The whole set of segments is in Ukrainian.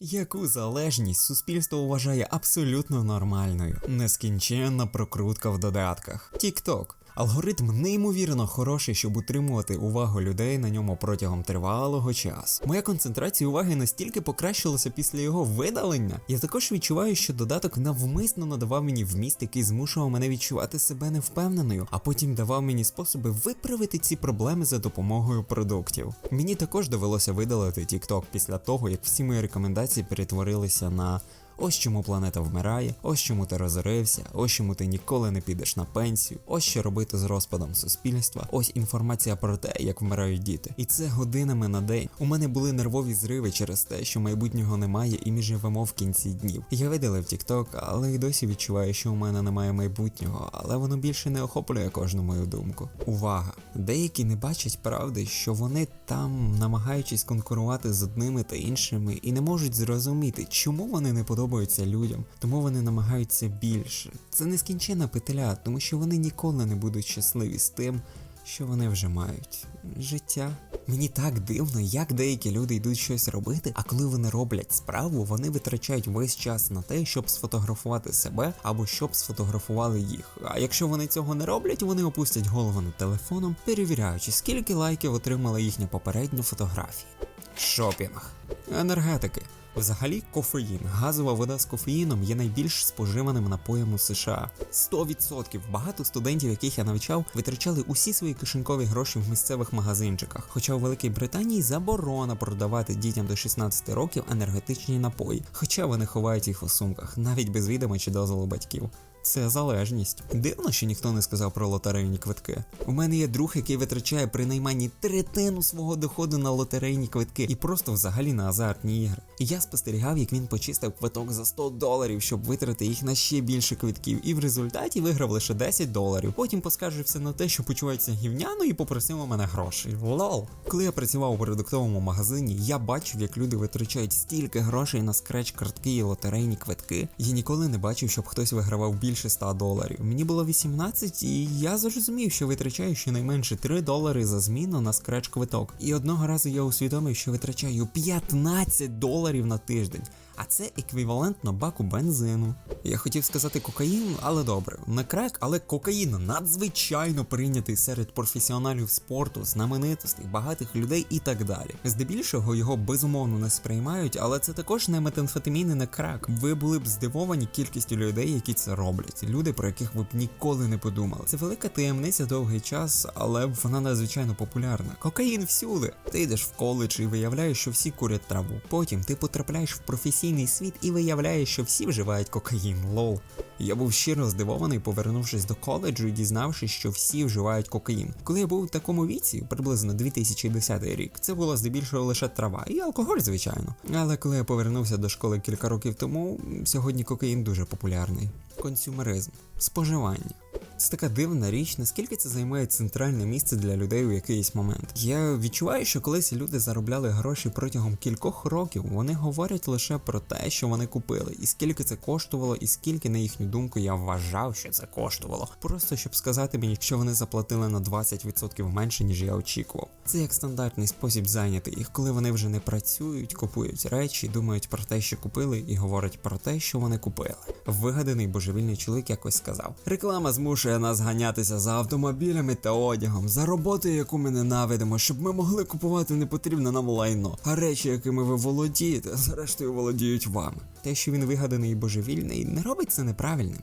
Яку залежність суспільство вважає абсолютно нормальною, нескінченна прокрутка в додатках. TikTok. Алгоритм неймовірно хороший, щоб утримувати увагу людей на ньому протягом тривалого часу. Моя концентрація уваги настільки покращилася після його видалення. Я також відчуваю, що додаток навмисно надавав мені вміст, який змушував мене відчувати себе невпевненою, а потім давав мені способи виправити ці проблеми за допомогою продуктів. Мені також довелося видалити TikTok після того, як всі мої рекомендації перетворилися на Ось чому планета вмирає, ось чому ти розорився, ось чому ти ніколи не підеш на пенсію, ось що робити з розпадом суспільства, ось інформація про те, як вмирають діти. І це годинами на день. У мене були нервові зриви через те, що майбутнього немає, і ми живемо в кінці днів. Я видалив TikTok, але й досі відчуваю, що у мене немає майбутнього, але воно більше не охоплює кожну мою думку. Увага! Деякі не бачать правди, що вони там, намагаючись конкурувати з одними та іншими, і не можуть зрозуміти, чому вони не подобаються людям, тому вони намагаються більше. Це нескінчена петля, тому що вони ніколи не будуть щасливі з тим, що вони вже мають. Життя. Мені так дивно, як деякі люди йдуть щось робити, а коли вони роблять справу, вони витрачають весь час на те, щоб сфотографувати себе або щоб сфотографували їх. А якщо вони цього не роблять, вони опустять голову над телефоном, перевіряючи, скільки лайків отримала їхня попередня фотографія. Шопінг. Енергетики. Взагалі, кофеїн, газова вода з кофеїном є найбільш споживаним напоєм у США. 100% багато студентів, яких я навчав, витрачали усі свої кишенькові гроші в місцевих магазинчиках. Хоча у Великій Британії заборона продавати дітям до 16 років енергетичні напої, хоча вони ховають їх у сумках, навіть без відома чи дозволу батьків. Це залежність. Дивно, що ніхто не сказав про лотерейні квитки. У мене є друг, який витрачає при найманні третину свого доходу на лотерейні квитки і просто взагалі на азартні ігри. І я спостерігав, як він почистив квиток за 100 доларів, щоб витрати їх на ще більше квитків, і в результаті виграв лише 10 доларів. Потім поскаржився на те, що почувається гівняно, і попросив у мене грошей. Лол. Коли я працював у продуктовому магазині, я бачив, як люди витрачають стільки грошей на скреч картки і лотерейні квитки. Я ніколи не бачив, щоб хтось вигравав більше 100 доларів. Мені було 18, і я зрозумів, що витрачаю щонайменше 3 долари за зміну на скреч квиток. І одного разу я усвідомив, що витрачаю 15 доларів на тиждень. А це еквівалентно баку бензину. Я хотів сказати кокаїн, але добре, не крек, але кокаїн надзвичайно прийнятий серед професіоналів спорту, знаменитостей, багатих людей і так далі. Здебільшого його безумовно не сприймають, але це також не метамфетамін і не крак. Ви були б здивовані кількістю людей, які це роблять. Люди, про яких ви б ніколи не подумали. Це велика таємниця довгий час, але вона надзвичайно популярна. Кокаїн всюди. Ти йдеш в коледж і виявляєш, що всі курять траву. Потім ти потрапляєш в професійний світ і виявляєш, що всі вживають кокаїн. Лол. Я був щиро здивований, повернувшись до коледжу і дізнавшись, що всі вживають кокаїн. Коли я був в такому віці, приблизно 2010 рік, це було здебільшого лише трава і алкоголь, звичайно. Але коли я повернувся до школи кілька років тому, сьогодні кокаїн дуже популярний. Консюмеризм, споживання. Це така дивна річ, наскільки це займає центральне місце для людей у якийсь момент. Я відчуваю, що колись люди заробляли гроші протягом кількох років, вони говорять лише про те, що вони купили, і скільки це коштувало, і скільки, на їхню думку, я вважав, що це коштувало. Просто щоб сказати мені, що вони заплатили на 20% менше, ніж я очікував. Це як стандартний спосіб зайняти їх, коли вони вже не працюють, купують речі, думають про те, що купили, і говорять про те, що вони купили. Вигаданий божевільний чоловік якось сказав: реклама змушує нас ганятися за автомобілями та одягом, за роботою, яку ми ненавидимо, щоб ми могли купувати непотрібне нам лайно, а речі, якими ви володієте, зрештою володіють вами. Те, що він вигаданий і божевільний, не робить це неправильним.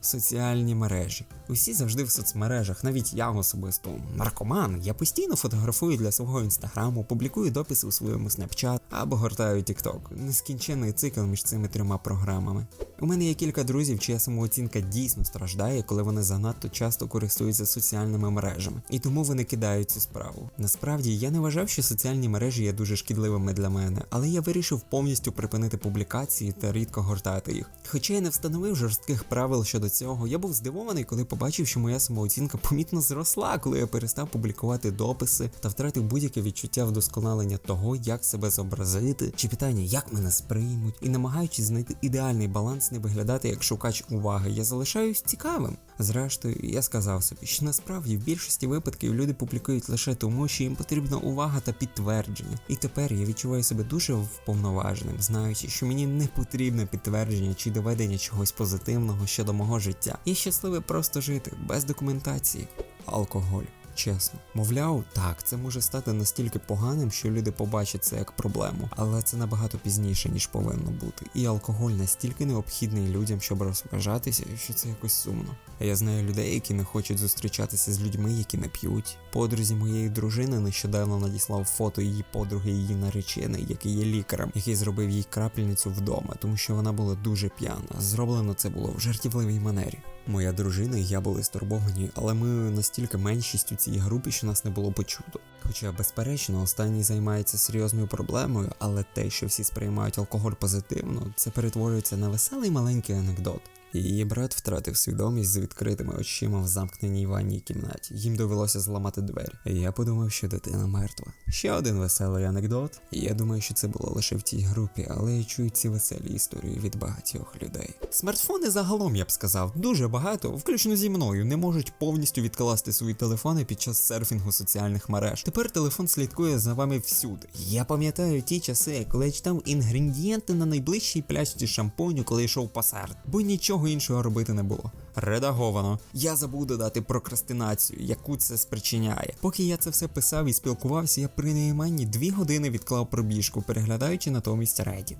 Соціальні мережі. Усі завжди в соцмережах, навіть я особисто наркоман. Я постійно фотографую для свого інстаграму, публікую дописи у своєму Snapchat або гортаю TikTok. Нескінчений цикл між цими трьома програмами. У мене є кілька друзів, чия самооцінка дійсно страждає, коли вони занадто часто користуються соціальними мережами, і тому вони кидають цю справу. Насправді я не вважав, що соціальні мережі є дуже шкідливими для мене, але я вирішив повністю припинити публікації та рідко гортати їх. Хоча я не встановив жорстких правил щодо цього, я був здивований, коли побачив, що моя самооцінка помітно зросла, коли я перестав публікувати дописи та втратив будь-яке відчуття вдосконалення того, як себе зобразити реквізити, чи питання, як мене сприймуть, і намагаючись знайти ідеальний баланс, не виглядати як шукач уваги, я залишаюсь цікавим. Зрештою, я сказав собі, що насправді в більшості випадків люди публікують лише тому, що їм потрібна увага та підтвердження. І тепер я відчуваю себе дуже вповноваженим, знаючи, що мені не потрібне підтвердження чи доведення чогось позитивного щодо мого життя. Я щасливий просто жити без документації. Алкоголь. Чесно, мовляв, так, це може стати настільки поганим, що люди побачать це як проблему, але це набагато пізніше, ніж повинно бути. І алкоголь настільки необхідний людям, щоб розважатися, що це якось сумно. Я знаю людей, які не хочуть зустрічатися з людьми, які не п'ють. Подрузі моєї дружини нещодавно надіслав фото її подруги, її нареченої, який є лікарем, який зробив їй крапельницю вдома, тому що вона була дуже п'яна. Зроблено це було в жартівливій манері. Моя дружина і я були стурбовані, але ми настільки меншість у цій групі, що нас не було почуто. Хоча, безперечно, останній займається серйозною проблемою, але те, що всі сприймають алкоголь позитивно, це перетворюється на веселий маленький анекдот. Її брат втратив свідомість з відкритими очима в замкненій ванній кімнаті. Їм довелося зламати двері. Я подумав, що дитина мертва. Ще один веселий анекдот. Я думаю, що це було лише в тій групі, але я чую ці веселі історії від багатьох людей. Смартфони загалом, я б сказав, дуже багато, включно зі мною, не можуть повністю відкласти свої телефони під час серфінгу соціальних мереж. Тепер телефон слідкує за вами всюди. Я пам'ятаю ті часи, коли я читав інгредієнти на найближчій пляшці шампуню, коли йшов по бо нічого іншого робити не було. Редаговано. Я забув додати прокрастинацію, яку це спричиняє. Поки я це все писав і спілкувався, я принаймні дві години відклав пробіжку, переглядаючи натомість Reddit.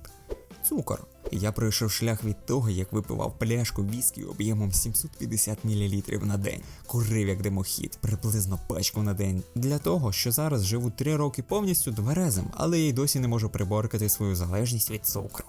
Цукор. Я пройшов шлях від того, як випивав пляшку віскі об'ємом 750 мл на день, курив як димохід, приблизно пачку на день, для того, що зараз живу 3 роки повністю тверезим, але я й досі не можу приборкати свою залежність від цукру.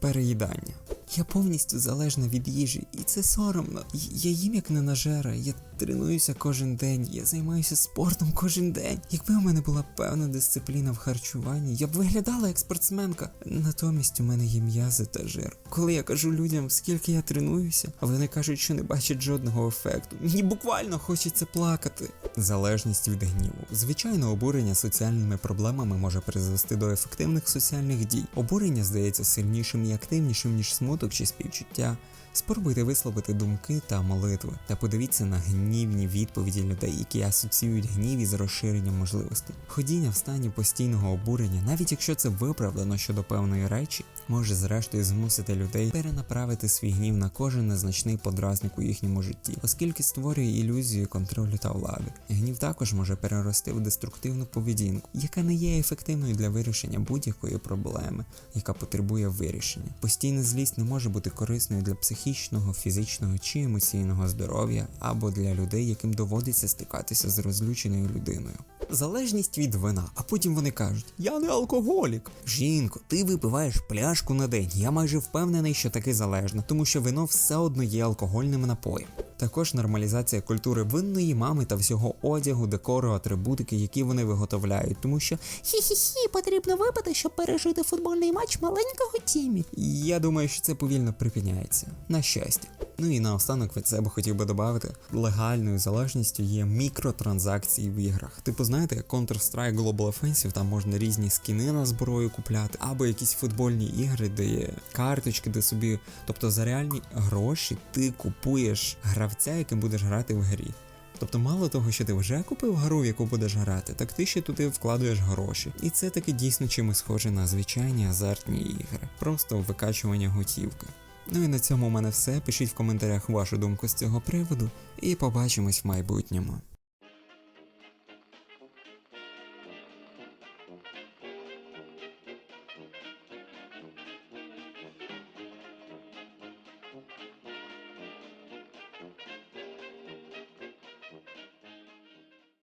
Переїдання. Я повністю залежна від їжі, і це соромно. Я їм як не нажера, я тренуюся кожен день, я займаюся спортом кожен день. Якби у мене була певна дисципліна в харчуванні, я б виглядала як спортсменка. Натомість у мене є м'язи та жир. Коли я кажу людям, скільки я тренуюся, а вони кажуть, що не бачать жодного ефекту. Мені буквально хочеться плакати. Залежність від гніву. Звичайно, обурення соціальними проблемами може призвести до ефективних соціальних дій. Обурення здається сильнішим і активнішим, ніж смуток чи співчуття. Спробуйте висловити думки та молитви, та подивіться на гнівні відповіді людей, які асоціюють гнів із розширенням можливостей. Ходіння в стані постійного обурення, навіть якщо це виправдано щодо певної речі, може зрештою змусити людей перенаправити свій гнів на кожен незначний подразник у їхньому житті, оскільки створює ілюзію контролю та влади. Гнів також може перерости в деструктивну поведінку, яка не є ефективною для вирішення будь-якої проблеми, яка потребує вирішення. Постійна злість не може бути корисною для психічного, фізичного чи емоційного здоров'я або для людей, яким доводиться стикатися з розлюченою людиною. Залежність від вина, а потім вони кажуть: Я не алкоголік. Жінко, ти випиваєш пляшку на день. Я майже впевнений, що таки залежна, тому що вино все одно є алкогольним напоєм. Також нормалізація культури винної мами та всього одягу, декору, атрибутики, які вони виготовляють, тому що Хі-хі-хі, потрібно випити, щоб пережити футбольний матч маленького Тімі. я думаю, що це повільно припиняється. На щастя. Ну і наостанок від себе хотів би додати, легальною залежністю є мікротранзакції в іграх. Типу, знаєте, Counter-Strike Global Offensive, там можна різні скіни на зброю купляти, або якісь футбольні ігри, де є карточки, де собі. Тобто за реальні гроші ти купуєш гравця, яким будеш грати в грі. Тобто, мало того, що ти вже купив гру, в яку будеш грати, так ти ще туди вкладуєш гроші. І це таки дійсно чимось схоже на звичайні азартні ігри, просто викачування готівки. Ну і на цьому у мене все. Пишіть в коментарях вашу думку з цього приводу, і побачимось в майбутньому.